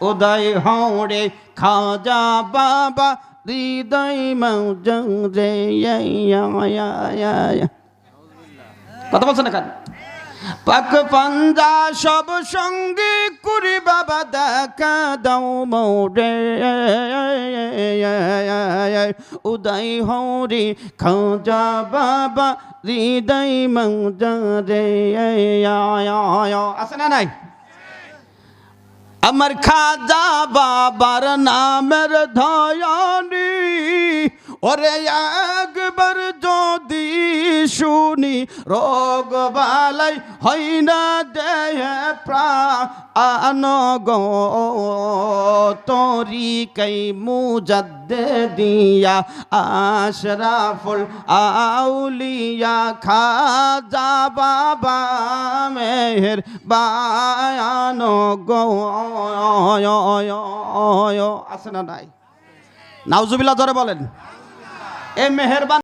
উদয় হরে খাজা বাবা, হৃদয় মৌজে কথা বলছে না কেন? পাক পাঞ্জা সব সঙ্গে করি বাবা দেখা দাও মোরে, উদয় হরে খাজা বাবা, হৃদয় মৌজে আছে না নাই? আমার খাজা বাবার নামের ধয়ানি। ওরে একবার যদি শুনি, রোগ বালাই হয় না দেহে প্রাণ গো। তোরি কই মুজদ্দে দিয়া আশরাফুল আউলিয়া খাজা বাবা মেহের বায়ান আছে না নাই নাউজুবিল্লাহ ধরে বলেন এ মেহেরবান